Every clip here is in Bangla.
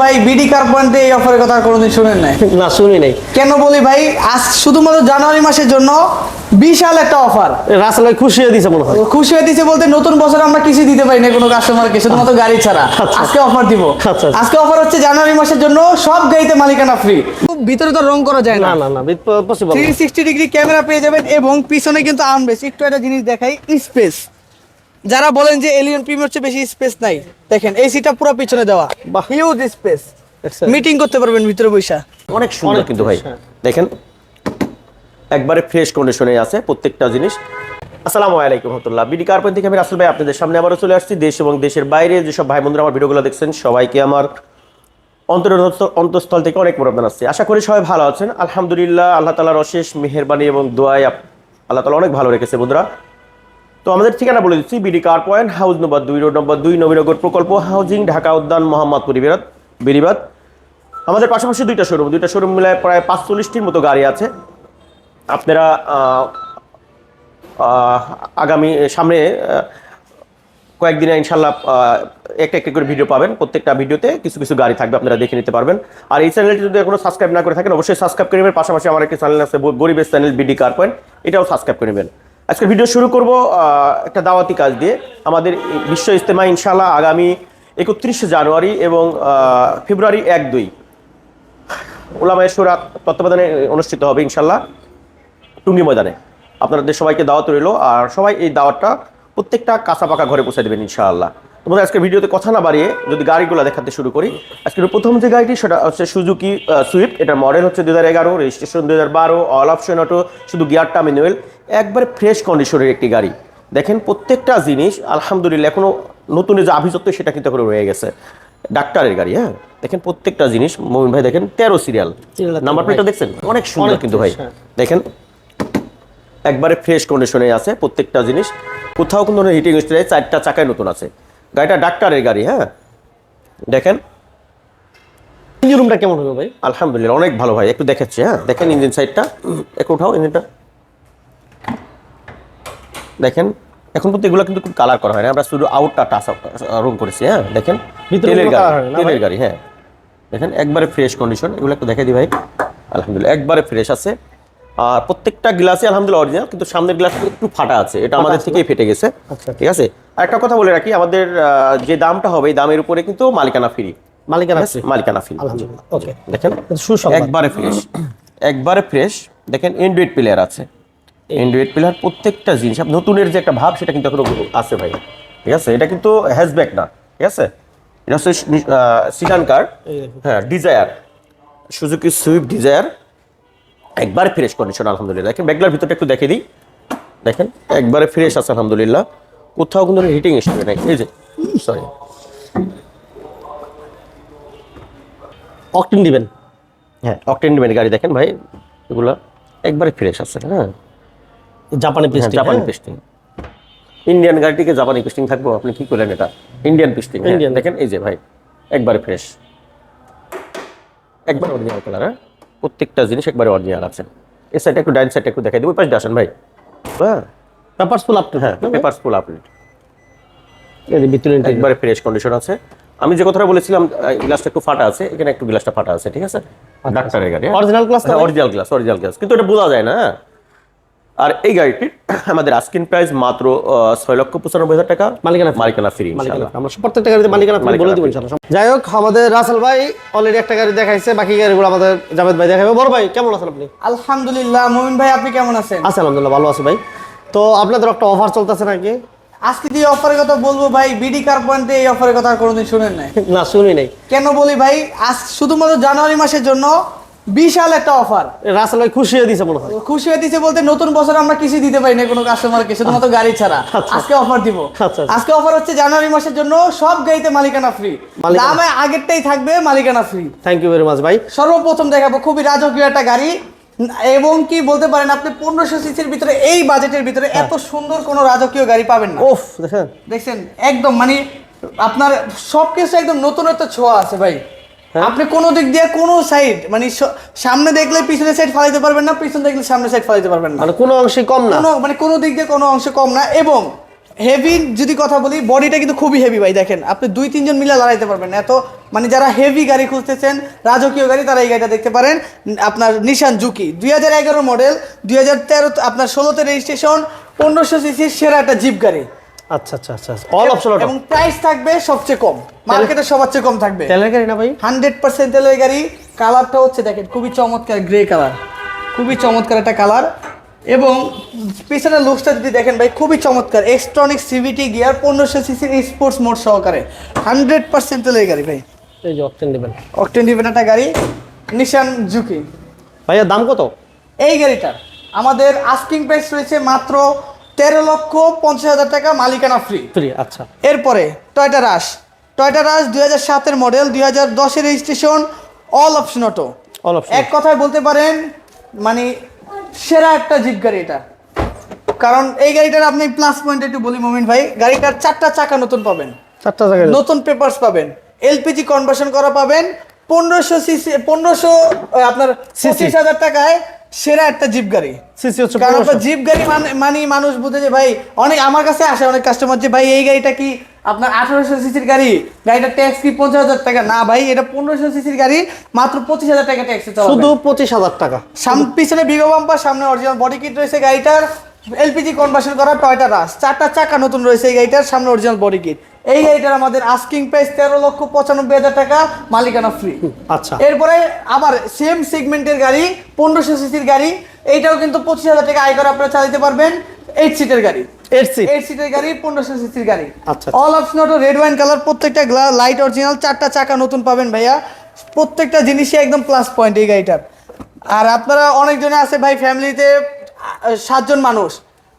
ভাই বিডি কার পয়েন্টে এই অফারের কথা কোনোদিন শুনেন নাই? না শুনি নাই। কেন বলি ভাই আজ শুধুমাত্র জানুয়ারি মাসের জন্য বিশাল একটা অফার রাসেল ভাই খুশি হয়ে দিছে মনে হয়। খুশি হয়ে দিছে বলতে নতুন বছর আমরা কিছু দিতে পারি না কোনো কাস্টমারকে শুধুমাত্র গাড়ি ছাড়া। আচ্ছা। আজকে অফার দিব। আচ্ছা, আচ্ছা। আজকে অফার হচ্ছে জানুয়ারি মাসের জন্য সব গাড়িতে মালিকানা ফ্রি ভিতরে তো রং করা যায় না। না না possible three sixty degree camera পেয়ে যাবেন এবং পিছনে কিন্তু আর্মরেস একটু একটা জিনিস দেখাই স্পেস যারা বলেন যে এলিয়ন প্রিমিয়ার চেয়ে বেশি স্পেস নাই দেখেন এই সিটটা পুরো পিছনে দেওয়া। হিউজ স্পেস মিটিং করতে পারবেন ভিতরে বৈশা অনেক সুন্দর কিন্তু ভাই। হ্যাঁ। দেখেন একবারে ফ্রেশ কন্ডিশনে আছে প্রত্যেকটা জিনিস। আসসালামু আলাইকুম রহমতুল্লাহ। বিডি কার্পেন থেকে আমি রাসেল ভাই আপনাদের সামনে আবারও চলে আসছি। দেশ এবং দেশের বাইরে যেসব ভাই বন্ধুরা আমার ভিডিওগুলো দেখছেন সবাইকে আমার অন্তর অন্তঃস্থল থেকে অনেক মোরব্বান আসছে আশা করি সবাই ভালো আছেন। আলহামদুলিল্লাহ আল্লাহ তালার অশেষ মেহেরবানি এবং দোয়াই আপ- আল্লাহ তালা অনেক ভালো রেখেছে বন্ধুরা। তো আমাদের ঠিকানা বলে দিচ্ছি BD car point house number দুই রোড নম্বর দুই, নবীনগর প্রকল্প হাউজিং ঢাকা উদ্যান মোহাম্মদপুর বিরাট বেরিবাদ আমাদের পাশাপাশি দুইটা শোরুম দুইটা শোরুম মিলায় প্রায় পাঁচচল্লিশটির মতো গাড়ি আছে। আপনারা আগামী, সামনে কয়েকদিনে ইনশাল্লাহ একটা একটা করে ভিডিও পাবেন। প্রত্যেকটা ভিডিওতে কিছু কিছু গাড়ি থাকবে, আপনারা দেখে নিতে পারবেন। আর এই চ্যানেলটি যদি এখনও সাবস্ক্রাইব না করে থাকেন, অবশ্যই সাবস্ক্রাইব করে নেবেন। পাশাপাশি আমার একটি চ্যানেল আছে গরিবের চ্যানেল বিডি কার পয়েন্ট এটাও সাবস্ক্রাইব করে নেবেন। আজকে ভিডিও শুরু করব একটা দাওয়াতি কাজ দিয়ে। আমাদের বিশ্ব ইজতেমা ইনশাল্লাহ আগামী একত্রিশে জানুয়ারি এবং ফেব্রুয়ারি এক দুই। ওলামায় সুরাত তত্ত্বাবধানে অনুষ্ঠিত হবে ইনশাল্লাহ টুঙ্গি ময়দানে। আপনাদের সবাইকে দাওয়াত রইল, আর সবাই এই দাওয়াতটা প্রত্যেকটা কাঁচা পাকা ঘরে পৌঁছে দেবেন ইনশাআল্লাহ। তোমাদের আজকে ভিডিওতে কথা না বাড়িয়ে যদি গাড়িগুলো দেখাতে শুরু করি আজকে প্রথম যে গাড়িটি সেটা হচ্ছে সুজুকি সুইফট এটার মডেল হচ্ছে দু হাজার এগারো রেজিস্ট্রেশন দু হাজার বারো অল অপশন অটো শুধু গিয়ারটা ম্যানুয়াল একবারে ফ্রেশ কন্ডিশনের একটি গাড়ি। দেখেন প্রত্যেকটা জিনিস আলহামদুলিল্লাহ এখনও নতুন যে আভিজাত্য সেটা কিন্তু এখনও রয়ে গেছে। ডাক্তারের গাড়ি হ্যাঁ? দেখেন প্রত্যেকটা জিনিস মমিন ভাই দেখেন তেরো সিরিয়াল নাম্বার প্লেটটা দেখছেন? অনেক সুন্দর কিন্তু ভাই। হ্যাঁ। দেখেন একবারে ফ্রেশ কন্ডিশনে আছে প্রত্যেকটা জিনিস। কোথাও কোনো হিটিং স্টাইল চারটা চাকায় নতুন আছে। গাড়িটা ডাক্তারের গাড়ি হ্যাঁ? দেখেন। ইঞ্জিন রুমটা কেমন হবে ভাই? আলহামদুলিল্লাহ অনেক ভালো ভাই। একটু দেখাচ্ছি হ্যাঁ? দেখেন ইঞ্জিন সাইডটা। একটু উঠাও ইঞ্জিনটা। দেখেন এখন কিন্তু এগুলো কিন্তু খুব কালার করা হয় না। আমরা শুধু আউটটা টাচ রুম করেছি হ্যাঁ? দেখেন তেলের গাড়ি তেলের গাড়ি হ্যাঁ। দেখেন একবারে ফ্রেশ কন্ডিশন এগুলো একটু দেখে দিই ভাই। আলহামদুলিল্লাহ একবারে ফ্রেশ আছে। আর প্রত্যেকটা গ্লাসই আলহামদুলিল্লাহ অরিজিনাল কিন্তু সামনের গ্লাস একটু ফাটা আছে। এটা আমাদের থেকেই ফেটে গেছে। আচ্ছা। ঠিক আছে? একটা কথা বলে রাখি আমাদের যে দামটা হবে এই দামের উপরে কিন্তু মালিকানা ফ্রি মালিকানা আছে মালিকানা ফ্রি আলহামদুলিল্লাহ। ওকে দেখেন? সুসংবাদ। একবারে ফ্রেশ একবারে ফ্রেশ দেখেন এন্ড্রয়েড প্লেয়ার আছে। এন্ড্রয়েড প্লেয়ার প্রত্যেকটা জিনিস নতুনের যে একটা ভাব সেটা কিন্তু এখনও আছে ভাই। ঠিক আছে? এটা কিন্তু হ্যাশব্যাক না। ঠিক আছে? এটা হচ্ছে সিডান কার হ্যাঁ ডিজায়ার সুজুকি সুইফট ডিজায়ার একবারে ফ্রেশ কন্ডিশন আলহামদুলিল্লাহ। দেখেন ব্যাগলার ভিতরটা একটু দেখে দিই। দেখেন একবারে ফ্রেশ আছে আলহামদুলিল্লাহ। কোথাও কিন্তু হিটিং হিস্ট্রি নাই এই যে সরি অকটিন দিবেন। হ্যাঁ। অকটেন গাড়ি দেখেন ভাই এগুলো একবারে ফ্রেশ আছে হ্যাঁ। জাপানি পিস্টিং জাপানি পিস্টিং ইন্ডিয়ান গাড়িটিকে জাপানি পিস্টিং থাকব আপনি কি করলেন এটা? ইন্ডিয়ান পিস্টিং ইন্ডিয়ান দেখেন এই যে ভাই একবারে ফ্রেশ একবার অরিজিনাল কালার হ্যাঁ। প্রত্যেকটা জিনিস একবারে অরিজিনাল আছে। এই সাইডটা একটু ডাইন সাইডটা একটু দেখাই দেবো পাশে আসেন ভাই। হ্যাঁ। পেপারস ফুল আপ টু হ্যাঁ পেপারস ফুল আপডেট এই ভিতরে একবারে ফ্রেশ কন্ডিশন আছে। আমি যে কথাটা বলেছিলাম গ্লাসটা একটু ফাটা আছে এখানে একটু গ্লাসটা ফাটা আছে ঠিক আছে? ডাক্তারের গাড়ি? Original glass তো হ্যাঁ ভাই? অরিজিনাল গ্লাস অরিজিনাল গ্লাস কিন্তু এটা বোঝা যায় না হ্যাঁ? আর এই গাড়িটির আমাদের আস্কিন প্রাইস মাত্র ছয় লক্ষ পঁচানব্বই হাজার টাকা। মালিকানা মালিকানা ফ্রি আমরা প্রত্যেকটা গাড়িতে মালিকানা মালিকানা বলে। ইনশাআল্লাহ। যাই হোক আমাদের রাসেল ভাই অলরেডি একটা গাড়ি দেখাইছে বাকি গাড়িগুলো আমাদের জাভেদ ভাই দেখাবে। বড় ভাই কেমন আছেন আপনি? আলহামদুলিল্লাহ মুমিন ভাই আপনি কেমন আছেন? আছি আলহামদুলিল্লাহ ভালো আছি ভাই। তো আপনাদের একটা অফার চলতেছে নাকি? আজকে যে অফারের কথা বলব ভাই বিডি কার পয়েন্টে এই অফারের কথা কোনোদিন শুনেন নাই। না শুনি নাই। কেন বলি ভাই আজ শুধুমাত্র জানুয়ারি মাসের জন্য বিশাল একটা অফার রাসেল ভাই খুশি হয়ে দিছে মনে হয়। খুশি হয়ে দিছে বলতে নতুন বছর আমরা কিছু দিতে পারি না কোনো কাস্টমারকে শুধুমাত্র গাড়ি ছাড়া। আচ্ছা। আজকে অফার দিব। আচ্ছা, আচ্ছা। আজকে অফার হচ্ছে জানুয়ারি মাসের জন্য সব গাড়িতে মালিকানা ফ্রি দামে আগেরটাই থাকবে মালিকানা free thank you very much ভাই। সর্বপ্রথম দেখাবো খুবই রাজকীয় একটা গাড়ি। এবং কি বলতে পারেন আপনি পনেরোশো সিসির ভিতরে এই বাজেটের ভিতরে হ্যাঁ। এত সুন্দর কোনো রাজকীয় গাড়ি পাবেন না। ওফ দেখেন। দেখছেন? একদম মানে আপনার সব কিছু একদম নতুনত্ব ছোঁয়া আছে ভাই। হ্যাঁ। আপনি কোনো দিক দিয়ে কোনো সাইড মানে সামনে দেখলে পিছনের সাইড ফালাইতে পারবেন না পিছনে দেখলে সামনের সাইড ফালাইতে পারবেন না। মানে কোনো অংশে কম না। কোনো মানে কোনো দিক দিয়ে কোনো অংশে কম না এবং হেভি যদি কথা বলি বডিটা কিন্তু খুবই হেভি ভাই দেখেন। আপনি দুই তিনজন মিলে লড়াইতে পারবেন এত মানে যারা হেভি গাড়ি খুঁজতেছেন রাজকীয় গাড়ি তারা এই গাড়িটা দেখতে পারেন। আপনার নিশান জুকি দুই হাজার এগারো মডেল দুই হাজার তেরো আপনার ষোলোতে রেজিস্ট্রেশন পনেরোশো সিসির সেরা একটা জিপ গাড়ি। আচ্ছা আচ্ছা আচ্ছা অল অপশন এবং প্রাইস থাকবে সবচেয়ে কম। মার্কেটে সবার চেয়ে কম থাকবে। তেলের গাড়ি না ভাই? হান্ড্রেড পার্সেন্ট তেলের গাড়ি। কালারটা হচ্ছে দেখেন খুবই চমৎকার গ্রে কালার খুবই চমৎকার একটা কালার এবং পিছনের লুকসটা যদি দেখেন ভাই খুবই চমৎকার। এক্সট্রনিক সিভিটি গিয়ার পনেরোশো সিসির স্পোর্টস মোড সহকারে। হান্ড্রেড পার্সেন্ট তেলের গাড়ি ভাই। এই যে অপশন দিবেন। অকটেন ডিভেন একটা গাড়ি নিশান জুকি ভাইয়া দাম কত? এই গাড়িটার আমাদের আস্কিং প্রাইস রয়েছে মাত্র তেরো লক্ষ পঞ্চাশ হাজার টাকা মালিকানা ফ্রি ফ্রি আচ্ছা। এরপরে টয়টা রাশ টয়টা রাশ দুই হাজার সাতের মডেল দুই হাজার দশের registration all option auto all option এক কথায় বলতে পারেন মানে সেরা একটা জিপ গাড়ি এটা। কারণ এই গাড়িটার আপনি প্লাস পয়েন্ট একটু বলি মোমিন ভাই গাড়িটার চারটা চাকা নতুন পাবেন। চারটা চাকা নতুন পেপারস পাবেন। এলপিজি কনভার্সন করা পাবেন। পনেরোশো সিসি পনেরোশো আপনার পঁচিশ হাজার টাকায় সেরা একটা জিপ গাড়ি। সিসি হচ্ছে কারণ আপনার জিপ গাড়ি মানে মানে মানুষ বুঝে যে ভাই অনেক আমার কাছে আসে অনেক কাস্টমার যে ভাই এই গাড়িটা কি আপনার আঠারোশো সিসির গাড়ি? গাড়িটা ট্যাক্স কি পঞ্চাশ হাজার টাকা? না ভাই এটা পনেরোশো সিসির গাড়ি মাত্র পঁচিশ হাজার টাকা ট্যাক্সে শুধু পঁচিশ হাজার টাকা। সামনে পিছনে বিগো বাম্পার সামনে অরিজিনাল বডি কিট রয়েছে গাড়িটার। এলপিজি কনভার্সন করা টয়টা রাস চারটা চাকা নতুন রয়েছে এই গাড়িটার সামনে অরিজিনাল বডি কিট এই গাড়িটার আমাদের আস্কিং প্রাইস তেরো লক্ষ পঁচানব্বই হাজার টাকা মালিকানা ফ্রি আচ্ছা। এরপরে আবার সেম সেগমেন্টের গাড়ি পনেরোশো সিসির গাড়ি এইটাও কিন্তু পঁচিশ হাজার টাকা আয় করে আপনারা চালাতে পারবেন এইট সিটের গাড়ি। এইট এইট সিটের গাড়ি পনেরোশো সিসির গাড়ি। আচ্ছা। All option auto red wine colour প্রত্যেকটা লাইট অরিজিনাল চারটা চাকা নতুন পাবেন ভাইয়া। প্রত্যেকটা জিনিসই একদম প্লাস পয়েন্ট এই গাড়িটার। আর আপনারা অনেকজনে আছে ভাই ফ্যামিলিতে সাতজন মানুষ।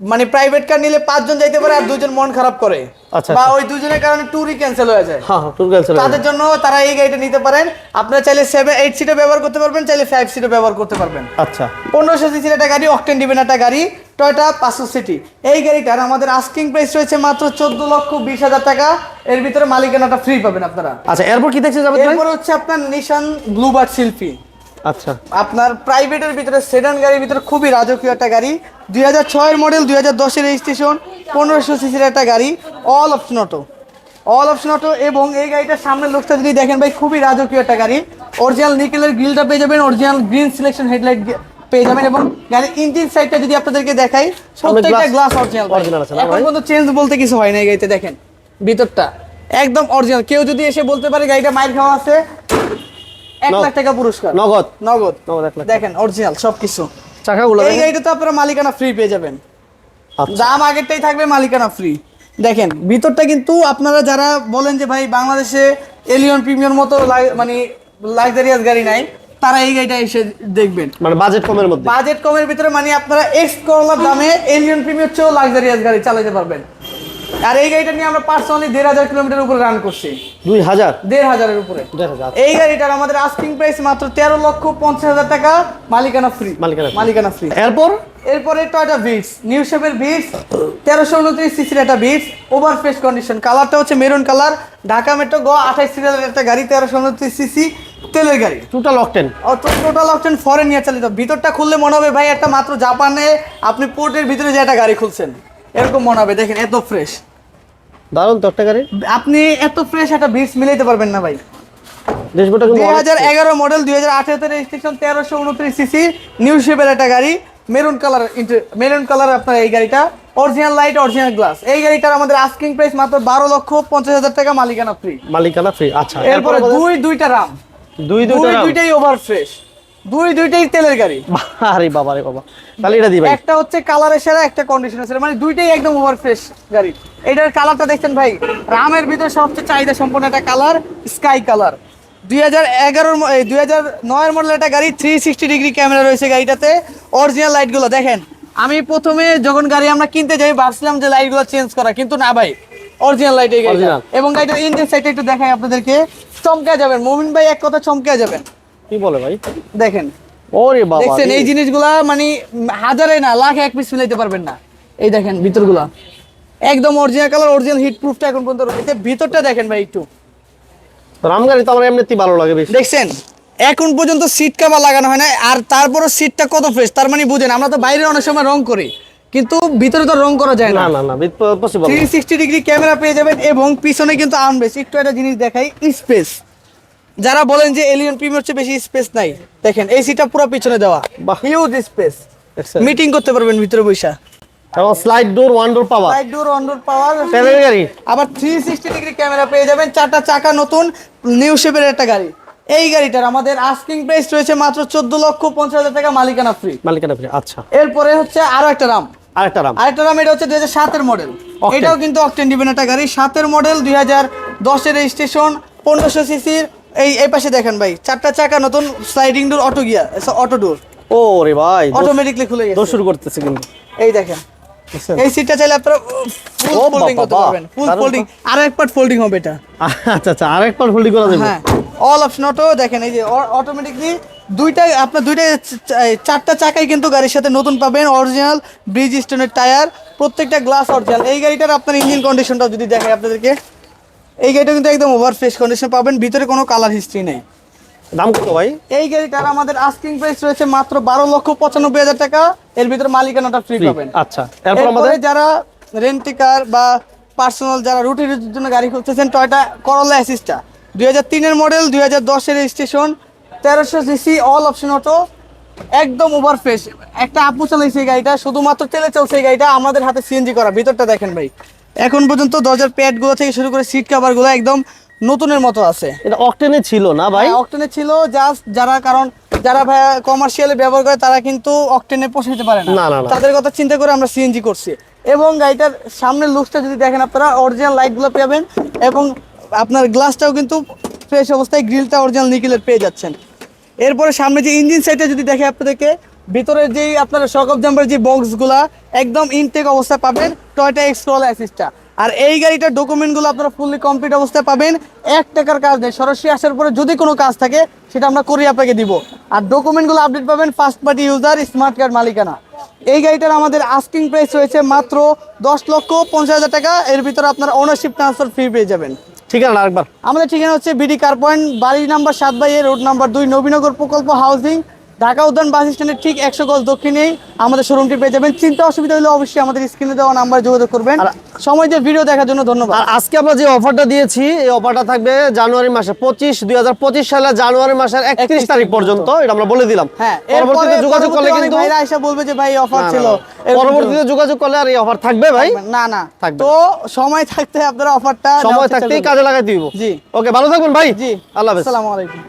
মানে প্রাইভেট কার নিলে পাঁচজন যাইতে পারে আর দুজন মন খারাপ করে। আচ্ছা, বা আচ্ছা। ওই দুজনের কারণে ট্যুরই ক্যান্সেল হয়ে যায়। হ্যাঁ টুর ক্যান্সেল তাদের জন্য তারা এই গাড়িটা নিতে পারেন। আপনারা চাইলে সেভেন এইট সিটে ব্যবহার করতে পারবেন চাইলে ফাইভ সিটে ব্যবহার করতে পারবেন। আচ্ছা। পনেরোশো সিসির একটা গাড়ি অকটেন দিবেন একটা গাড়ি টয়টা পাঁচশো সিটি এই গাড়িটার আমাদের আস্কিং প্রাইস রয়েছে মাত্র চোদ্দ লক্ষ বিশ হাজার টাকা। এর ভিতরে মালিকানাটা ফ্রি পাবেন আপনারা। আচ্ছা এরপর কি দেখছে যাবে এরপর হচ্ছে আপনার নিশান ব্লুবার্ড শিল্পী আচ্ছা। আপনার প্রাইভেটের ভিতরে সেডান গাড়ির ভিতরে খুবই রাজকীয় একটা গাড়ি। দুই হাজার ছয়ের মডেল দুই হাজার দশের রেজিস্ট্রেশন পনেরোশো সিসির একটা গাড়ি all option auto all option auto এবং এই গাড়িটার সামনের লোকটা যদি দেখেন ভাই খুবই রাজকীয় একটা গাড়ি। অরিজিনাল নিকেলের গ্রিলটা পেয়ে যাবেন অরিজিনাল গ্রিন সিলেকশন হেডলাইট পেয়ে যাবেন এবং গাড়ির ইঞ্জিন সাইডটা যদি আপনাদেরকে দেখাই প্রত্যেকটা গ্লাস অরিজিনাল এখন পর্যন্ত চেঞ্জ বলতে কিছু হয় না এই গাড়িতে দেখেন। ভিতরটা একদম অরিজিনাল কেউ যদি এসে বলতে পারে গাড়িটা মাইর খাওয়া আছে এক লাখ টাকা পুরস্কার। নগদ। নগদ। নগদ দেখেন অরিজিনাল সবকিছু। চাকাগুলো এই গাড়িটা তো আপনারা মালিকানা ফ্রি পেয়ে যাবেন। আচ্ছা। দাম আগেরটাই থাকবে মালিকানা ফ্রি দেখেন ভিতরটা কিন্তু আপনারা যারা বলেন যে ভাই বাংলাদেশে এলিয়ন প্রিমিয়ার মতো মানে লাক্সারিয়াস গাড়ি নাই তারা এই গাড়িটা এসে দেখবেন। মানে বাজেট কমের মধ্যে। বাজেট কমের ভিতরে মানে আপনারা এক্স করলার দামে এলিয়ন প্রিমিয়ার চেয়েও লাক্সারিয়াস গাড়ি চালাতে পারবেন। আর এই গাড়িটা নিয়ে আমরা পার্সোনালি দেড় হাজার কিলোমিটার উপরে রান করছি। দুই হাজার? দেড় হাজারের উপরে। এই গাড়িটার আমাদের আস্কিং প্রাইস মাত্র তেরো লক্ষ পঞ্চাশ হাজার টাকা মালিকানা ফ্রি মালিকানা মালিকানা ফ্রি এরপর? এরপরে টয়টা বিটস নিউ শেপের বিটস তেরোশো উনত্রিশ সিসির একটা বিটস ওভার ফ্রেশ কন্ডিশন কালারটা হচ্ছে মেরুন কালার ঢাকা মেট্রো গ আঠাইশ সিরিয়ালের একটা গাড়ি তেরোশো উনত্রিশ সিসি তেলের গাড়ি। Total octane total option foreign নিয়ে চালিত। ভিতরটা খুললে মনে হবে ভাই একটা মাত্র জাপানে আপনি পোর্টের ভিতরে যে একটা গাড়ি খুলছেন। এরকম মনে হবে দেখেন এত ফ্রেশ দারুণ তো একটা গাড়ি। আপনি এত ফ্রেশ একটা বিটস মিলাইতে পারবেন না ভাই। ড্যাশবোর্ডটা কিন্তু দুই হাজার এগারো মডেল দুই হাজার আঠেরোতে রেজিস্ট্রেশন তেরোশো উনত্রিশ সিসি নিউ শেপের একটা গাড়ি মেরুন কালার মেরুন কালার আপনার এই গাড়িটা অরিজিনাল লাইট অরিজিনাল গ্লাস এই গাড়িটার আমাদের আস্কিং প্রাইস মাত্র বারো লক্ষ পঞ্চাশ হাজার টাকা মালিকানা ফ্রি মালিকানা ফ্রি আচ্ছা। এরপরে দুই দুইটা রাম দুই দুই দুইটা দুইটাই ওভার ফ্রেশ দুই দুইটাই তেলের গাড়ি। আরে বাবা রে বাবা। তাহলে এটা দি ভাই। একটা হচ্ছে কালারের সেরা একটা কন্ডিশনের সেরা। মানে দুইটাই একদম ওভার ফ্রেশ গাড়ি। এটার কালারটা দেখছেন ভাই রামের ভিতরে সবচেয়ে চাহিদা সম্পন্ন একটা কালার স্কাই কালার দুই হাজার এগারোর দুই হাজার নয়ের মডেল একটা গাড়ি থ্রি সিক্সটি ডিগ্রি ক্যামেরা রয়েছে গাড়িটাতে। অরিজিনাল লাইটগুলো দেখেন। আমি প্রথমে যখন গাড়ি আমরা কিনতে যাই ভাবছিলাম যে লাইটগুলো চেঞ্জ করা কিন্তু না ভাই অরিজিনাল লাইট এই গাড়িটা। এবং গাড়িটার ইঞ্জিন সাইডটা একটু দেখাই আপনাদেরকে। চমকে যাবেন। মোমিন ভাই এক কথা চমকে যাবেন। কি বলে ভাই? দেখেন। ওরে বাবা দেখছেন এই জিনিসগুলা মানে হাজারে না লাখে এক পিস মিলাইতে পারবেন না। এই দেখেন ভিতরগুলা। একদম অরিজিনাল কালার অরিজিনাল হিট প্রুফটা এখন পর্যন্ত রয়েছে। ভিতরটা দেখেন ভাই একটু। রাম গাড়ি তো আমার এমনিতেই ভালো লাগে বেশি। দেখছেন এখন পর্যন্ত সিট কাভার লাগানো হয় না আর তারপরও সিটটা কত ফ্রেশ তার মানে বুঝেন আমরা তো বাইরে অনেক সময় রং করি। কিন্তু ভিতরে তো রং করা যায় না। না না possible three sixty degree camera পেয়ে যাবেন এবং পিছনে কিন্তু আর্মরেস একটু একটা জিনিস দেখাই স্পেস যারা বলেন যে এলিয়ন প্রিমিয়ার চেয়ে বেশি স্পেস নাই দেখেন এই সিটটা পুরো পিছনে দেওয়া। হিউজ স্পেস মিটিং করতে পারবেন ভিতরে বৈশা এবং slide door one door power side door on door power তেলের গাড়ি। আবার থ্রি সিক্সটি ডিগ্রি ক্যামেরা পেয়ে যাবেন চারটা চাকা নতুন নিউ শেপের একটা গাড়ি। এই গাড়িটার আমাদের আস্কিং প্রাইস রয়েছে মাত্র চোদ্দ লক্ষ পঞ্চাশ হাজার টাকা মালিকানা ফ্রি মালিকানা ফ্রি আচ্ছা। এরপরে হচ্ছে আরও একটা রাম আরেকটা রাম আরেকটা রাম এটা হচ্ছে দুই হাজার সাতের মডেল এটাও কিন্তু অকটেন ডিবেন একটা গাড়ি। সাতের মডেল দুই হাজার দশের রেজিস্ট্রেশন পনেরোশো সিসির এই এই পাশে দেখেন ভাই চারটা চাকা নতুন sliding door auto gear auto door ও রে ভাই অটোমেটিকলি খুলে দোষ গেছে শুরু করতেছে কিন্তু। এই দেখেন। এই সিটটা চাইলে আপনারা ফুল ফোল্ডিং করতে পারবেন। ফুল ফোল্ডিং আর এক পার্ট ফোল্ডিং হবে এটা। আচ্ছা আচ্ছা আরেকবার হোল্ডিং করা যাবে। হ্যাঁ। অল অপশন অটো দেখেন এই যে অটোমেটিকলি দুইটা আপনার দুইটা চারটা চাকাই কিন্তু গাড়ির সাথে নতুন পাবেন। অরিজিনাল ব্রিজ স্টোনের টায়ার প্রত্যেকটা গ্লাস অরিজিনাল এই গাড়িটার আপনার ইঞ্জিন কন্ডিশনটা যদি দেখাই আপনাদেরকে। এই গাড়িটা কিন্তু একদম ওভার ফ্রেশ কন্ডিশন পাবেন ভিতরে কোনো কালার হিস্ট্রি নেই। দাম কত ভাই? এই গাড়িটার আমাদের আস্কিং প্রাইস রয়েছে মাত্র বারো লক্ষ পঁচানব্বই হাজার টাকা। এর ভিতরে মালিকানাটা ফ্রি পাবেন। আচ্ছা। এরপর আমাদের? যারা রেন্টি কার বা পার্সোনাল যারা রুটির জন্য গাড়ি খুঁজতেছেন টয়টা করলা অ্যাসিস্টা দুই হাজার তিনের মডেল দুই হাজার দশের রেজিস্ট্রেশন তেরোশো সিসি অল অপশন অটো একদম ওভার ফ্রেশ একটা আপু চালাইছে এই গাড়িটা শুধুমাত্র তেলে চলছে এই গাড়িটা আমাদের হাতে সিএনজি করা। ভিতরটা দেখেন ভাই। এখন পর্যন্ত দরজার প্যাডগুলো থেকে শুরু করে সিট কাভারগুলো একদম নতুনের মতো আছে। এটা অকটেনে ছিল না ভাই? অকটেনে ছিল জাস্ট যারা কারণ যারা ভাই কমার্শিয়ালে ব্যবহার করে তারা কিন্তু অকটেনে পোষাইতে পারে না। তাদের কথা চিন্তা করে আমরা সিএনজি করছি। এবং গাড়িটার সামনের লুকসটা যদি দেখেন আপনারা অরিজিনাল লাইটগুলো পাবেন এবং আপনার গ্লাসটাও কিন্তু ফ্রেশ অবস্থায় গ্রিলটা অরিজিনাল নিকেলের পেয়ে যাচ্ছেন। এরপরে সামনে যে ইঞ্জিন সাইডটা যদি দেখে আপনাদেরকে ভিতরের যেই আপনার শকঅফ জাম্পার যে বক্সগুলা একদম ইনটেক অবস্থায় পাবেন টয়টা এক্সট্রল অ্যাসিস্টা আর এই গাড়িটার ডকুমেন্টগুলো আপনারা ফুললি কমপ্লিট অবস্থায় পাবেন। এক টাকার কাজ নেই। সরাসরি আসার পরে যদি কোনো কাজ থাকে সেটা আমরা করি আপনাকে দিব। আর ডকুমেন্টগুলো আপডেট পাবেন first party user smart card মালিকানা। এই গাড়িটার আমাদের আস্কিং প্রাইস রয়েছে মাত্র দশ লক্ষ পঞ্চাশ হাজার টাকা। এর ভিতরে আপনার ওনারশিপ ট্রান্সফার ফ্রি পেয়ে যাবেন। ঠিকানা আরেকবার। আমাদের ঠিকানা হচ্ছে বিডি কার পয়েন্ট বাড়ি নাম্বার সাত বাই রোড নাম্বার দুই নবীনগর প্রকল্প হাউজিং ঢাকা উদ্যান বাস স্ট্যান্ডের ঠিক একশো গজ দক্ষিণেই আমাদের শোরুমটি পেয়ে যাবেন। চিন্তা অসুবিধা হলে অবশ্যই আমাদের স্ক্রিনে দেওয়া নাম্বার যোগাযোগ করবেন। সময় দিয়ে ভিডিও দেখার জন্য ধন্যবাদ। আর আজকে আমরা যে অফারটা দিয়েছি এই অফারটা থাকবে জানুয়ারি মাসে পঁচিশ দুই হাজার পঁচিশ সালের জানুয়ারি মাসের একত্রিশ তারিখ পর্যন্ত এটা আমরা বলে দিলাম। হ্যাঁ পরবর্তীতে যোগাযোগ করলে কিন্তু ভাইরা এসে বলবে যে ভাই অফার ছিল। পরবর্তীতে যোগাযোগ করলে আর এই অফার থাকবে ভাই? না না। থাকবে। তো সময় থাকতে আপনারা অফারটা সময় থাকতেই কাজে লাগাই দিব। জি। ওকে ভালো থাকবেন ভাই। জি। আল্লাহ হাফেজ। আসসালামু আলাইকুম।